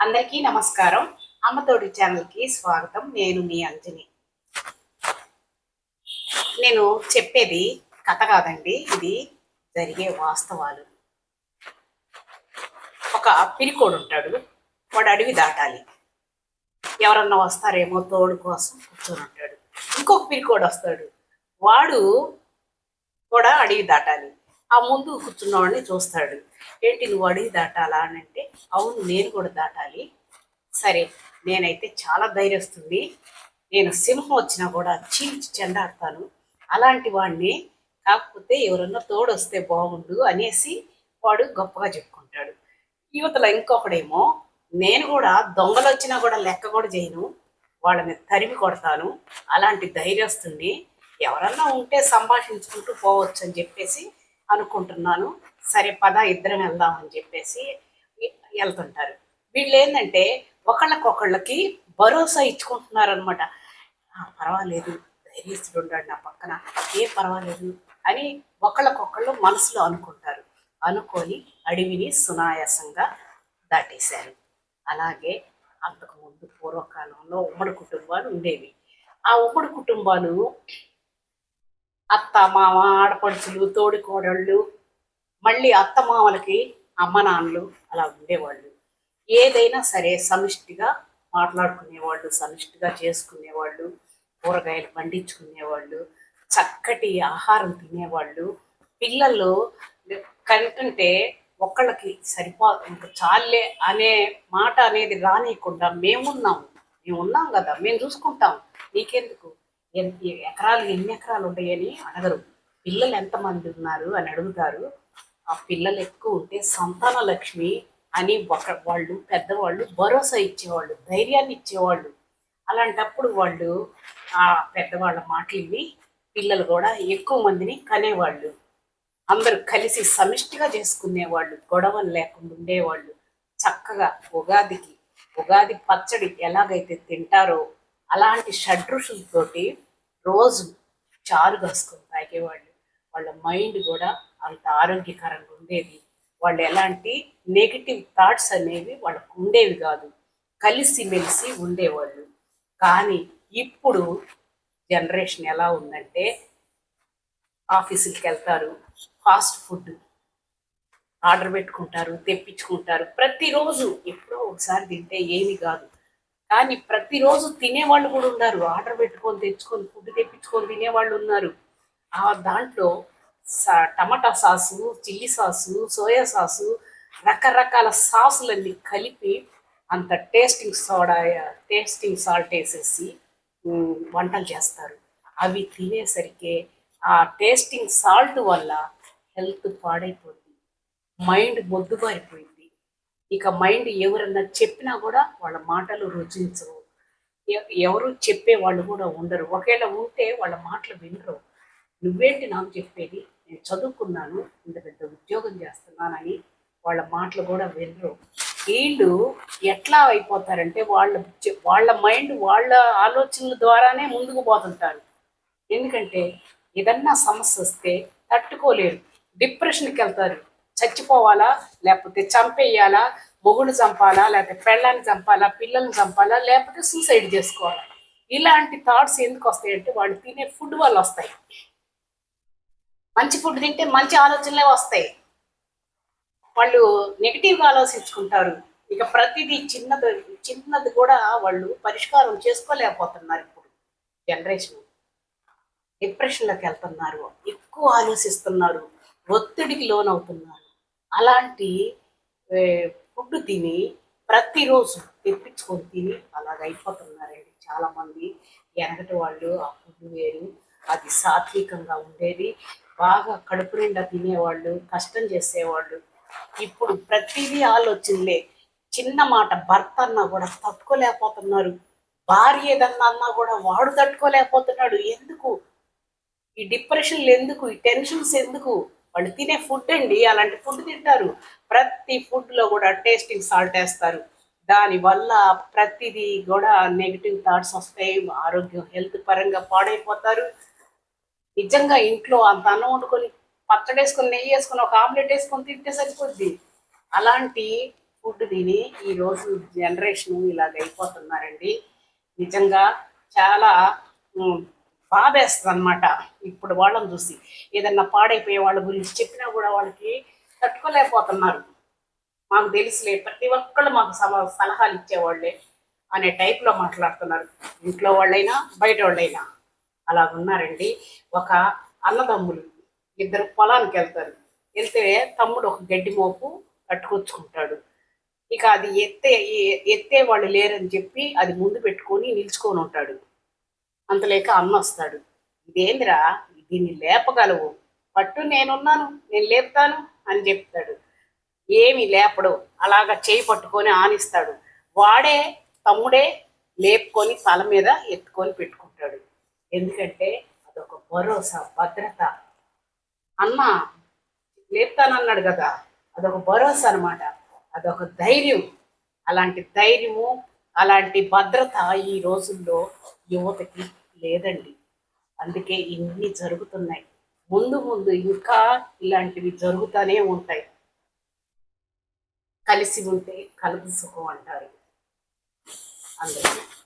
అందరికీ నమస్కారం. అమ్మతోడి ఛానల్కి స్వాగతం. నేను మీ అంజని. నేను చెప్పేది కథ కాదండి. ఇది జరిగే వాస్తవాలు. ఒక పిరికోడు ఉంటాడు. వాడు అడవి దాటాలి. ఎవరన్నా వస్తారేమో తోడు కోసం కూర్చొని ఉంటాడు. ఇంకొక పిరికోడు వస్తాడు. వాడు కూడా అడవి దాటాలి. ఆ ముందు కూర్చున్నవాడిని చూస్తాడు. ఏంటి నువ్వు అడిగి దాటాలా? అని అంటే అవును నేను కూడా దాటాలి. సరే నేనైతే చాలా ధైర్యస్తుంది నేను సింహం వచ్చినా కూడా చీల్చి చెండాడతాను. అలాంటి వాడిని కాకపోతే ఎవరన్నా తోడొస్తే బాగుండు అనేసి వాడు గొప్పగా చెప్పుకుంటాడు. యువతల ఇంకొకడేమో నేను కూడా దొంగలు వచ్చినా కూడా లెక్క కూడా చేయను. వాళ్ళని తరిమి కొడతాను. అలాంటి ధైర్యస్తుంది ఎవరన్నా ఉంటే సంభాషించుకుంటూ పోవచ్చు అని చెప్పేసి అనుకుంటున్నాను. సరే పద ఇద్దరం వెళ్దాం అని చెప్పేసి వెళ్తుంటారు. వీళ్ళు ఏంటంటే ఒకళ్ళకొకళ్ళకి భరోసా ఇచ్చుకుంటున్నారు అనమాట పర్వాలేదు ధైర్యస్తుడు ఉన్నాడు నా పక్కన ఏ పర్వాలేదు అని ఒకళ్ళకొకళ్ళు మనసులో అనుకుంటారు. అనుకొని అడవిని సునాయాసంగా దాటేశారు. అలాగే అంతకుముందు పూర్వకాలంలో ఉమ్మడి కుటుంబాలు ఉండేవి. ఆ ఉమ్మడి కుటుంబాలు అత్త మామ ఆడపడుచులు తోడి కోడళ్ళు మళ్ళీ అత్త మామలకి అమ్మ నాన్నలు అలా ఉండేవాళ్ళు. ఏదైనా సరే సమిష్టిగా మాట్లాడుకునేవాళ్ళు సమిష్టిగా చేసుకునేవాళ్ళు కూరగాయలు పండించుకునేవాళ్ళు చక్కటి ఆహారం తినేవాళ్ళు. పిల్లలు కంటుంటే ఒకళ్ళకి సరిపో ఇంక చాలే అనే మాట అనేది రానియకుండా మేమున్నాము మేము ఉన్నాం కదా మేము చూసుకుంటాం. నీకెందుకు? ఎకరాలు ఎన్ని ఎకరాలు ఉంటాయని అడగరు. పిల్లలు ఎంతమంది ఉన్నారు అని అడుగుతారు. ఆ పిల్లలు ఎక్కువ ఉంటే సంతాన లక్ష్మి అని ఒక వాళ్ళు పెద్దవాళ్ళు భరోసా ఇచ్చేవాళ్ళు ధైర్యాన్ని ఇచ్చేవాళ్ళు. అలాంటప్పుడు వాళ్ళు ఆ పెద్దవాళ్ళ మాటలు విని పిల్లలు కూడా ఎక్కువ మందిని కనేవాళ్ళు. అందరూ కలిసి సమిష్టిగా చేసుకునేవాళ్ళు గొడవలు లేకుండా ఉండేవాళ్ళు. చక్కగా ఉగాదికి ఉగాది పచ్చడి ఎలాగైతే తింటారో అలాంటి షడ్రుషులతోటి రోజు చారు కాసుకొని తాగేవాళ్ళు వాళ్ళ. మైండ్ కూడా అంత ఆరోగ్యకరంగా ఉండేది. వాళ్ళు ఎలాంటి నెగిటివ్ థాట్స్ అనేవి వాళ్ళకు ఉండేవి కాదు. కలిసి మెలిసి ఉండేవాళ్ళు. కానీ ఇప్పుడు జనరేషన్ ఎలా ఉందంటే ఆఫీసులకి వెళ్తారు ఫాస్ట్ ఫుడ్ ఆర్డర్ పెట్టుకుంటారు తెప్పించుకుంటారు. ప్రతిరోజు ఎప్పుడో ఒకసారి తింటే ఏమి కాదు. కానీ ప్రతిరోజు తినేవాళ్ళు కూడా ఉన్నారు. ఆర్డర్ పెట్టుకొని తెచ్చుకొని ఫుడ్ తెప్పించుకొని తినేవాళ్ళు ఉన్నారు. ఆ దాంట్లో సా- tomato sauce chilli sauce soya sauce రకరకాల సాసులన్నీ కలిపి అంత టేస్టింగ్ సోడా టేస్టింగ్ సాల్ట్ వేసేసి వంటలు చేస్తారు. అవి తినేసరికి ఆ టేస్టింగ్ సాల్ట్ వల్ల హెల్త్ పాడైపోయింది మైండ్ మొద్దుబారిపోయింది. ఇక మైండ్ ఎవరన్నా చెప్పినా కూడా వాళ్ళ మాటలు రుచించరు ఎవరు చెప్పే వాళ్ళు కూడా ఉండరు. ఒకవేళ ఉంటే వాళ్ళ మాటలు వినరు. నువ్వేంటి నాకు చెప్పేది? నేను చదువుకున్నాను ఇంత పెద్ద ఉద్యోగం చేస్తున్నానని వాళ్ళ మాటలు కూడా వినరు. వీళ్ళు ఎట్లా అయిపోతారంటే వాళ్ళ వాళ్ళ మైండ్ వాళ్ళ ఆలోచనల ద్వారానే ముందుకు పోతుంటారు. ఎందుకంటే ఏదన్నా సమస్య వస్తే తట్టుకోలేరు. డిప్రెషన్కి వెళ్తారు. చచ్చిపోవాలా? లేకపోతే చంపేయాలా? మొగుడు చంపాలా? లేకపోతే పెళ్ళాన్ని చంపాలా? పిల్లల్ని చంపాలా? లేకపోతే సూసైడ్ చేసుకోవాలా? ఇలాంటి థాట్స్ ఎందుకు వస్తాయంటే వాళ్ళు తినే ఫుడ్ వల్ల వస్తాయి. మంచి ఫుడ్ తింటే మంచి ఆలోచనలే వస్తాయి. వాళ్ళు నెగిటివ్గా ఆలోచించుకుంటారు. ఇక ప్రతిదీ చిన్నది చిన్నది కూడా వాళ్ళు పరిష్కారం చేసుకోలేకపోతున్నారు ఇప్పుడు జనరేషన్ డిప్రెషన్లోకి వెళ్తున్నారు. ఎక్కువ ఆలోచిస్తున్నారు. ఒత్తిడికి లోనవుతున్నారు. అలాంటి ఫుడ్ తిని ప్రతిరోజు తెప్పించుకొని తిని అలాగ అయిపోతున్నారండి చాలామంది. ఎనగటి వాళ్ళు ఆ ఫుడ్ వేరు అది సాత్వికంగా ఉండేది. బాగా కడుపు నిండా తినేవాళ్ళు కష్టం చేసేవాళ్ళు. ఇప్పుడు ప్రతిదీ ఆలోచనలే. చిన్న మాట భర్త అన్నా కూడా తట్టుకోలేకపోతున్నారు. భార్య ఏదన్నా అన్నా కూడా వాడు తట్టుకోలేకపోతున్నాడు. ఎందుకు? ఈ డిప్రెషన్లు ఎందుకు? ఈ టెన్షన్స్ ఎందుకు? వాళ్ళు తినే ఫుడ్ అండి అలాంటి ఫుడ్ తింటారు. ప్రతి ఫుడ్లో కూడా టేస్టింగ్ సాల్ట్ వేస్తారు. దాని వల్ల ప్రతిదీ కూడా నెగిటివ్ థాట్స్ వస్తాయి ఆరోగ్యం హెల్త్ పరంగా పాడైపోతారు. నిజంగా ఇంట్లో అంత అన్నం వండుకొని పచ్చడి వేసుకొని నెయ్యి వేసుకొని ఒక ఆమ్లెట్ వేసుకొని తింటే సరిపోద్ది. అలాంటి ఫుడ్ తిని ఈరోజు జనరేషన్ ఇలాగ అయిపోతున్నారండి నిజంగా చాలా బాధేస్తుంది అనమాట ఇప్పుడు వాళ్ళని చూసి. ఏదన్నా పాడైపోయే వాళ్ళ గురించి చెప్పినా కూడా వాళ్ళకి తట్టుకోలేకపోతున్నారు. మాకు తెలుసులే ప్రతి ఒక్కళ్ళు మాకు సమ- సలహాలు ఇచ్చేవాళ్ళే అనే టైప్లో మాట్లాడుతున్నారు. ఇంట్లో వాళ్ళైనా బయట వాళ్ళైనా. అలాగున్నారండి. ఒక అన్నదమ్ములు ఇద్దరు పొలానికి వెళ్తారు వెళ్తే తమ్ముడు ఒక గడ్డి మోపు కట్టుకొచ్చుకుంటాడు. ఇక అది ఎత్తే ఎత్తే వాళ్ళు లేరని చెప్పి అది ముందు పెట్టుకొని నిల్చుకొని ఉంటాడు. అంతలేక అన్న వస్తాడు. ఇదేందిరా? దీన్ని లేపగలవు. పట్టు నేనున్నాను నేను లేపుతాను అని చెప్తాడు. ఏమి లేపడు. అలాగా చేయి పట్టుకొని ఆనిస్తాడు. వాడే తమ్ముడే లేపుకొని తల మీద ఎత్తుకొని పెట్టుకుంటాడు. ఎందుకంటే అదొక భరోసా భద్రత. అన్న లేపుతానన్నాడు కదా. అదొక భరోసా అన్నమాట. అదొక ధైర్యం. అలాంటి ధైర్యము అలాంటి భద్రత ఈ రోజుల్లో యువతకి లేదండి. అందుకే ఇన్ని జరుగుతున్నాయి. ముందు ముందు ఇంకా ఇలాంటివి జరుగుతూనే ఉంటాయి. కలిసి ఉంటే కలుపు సుఖం అంటారు అందరికీ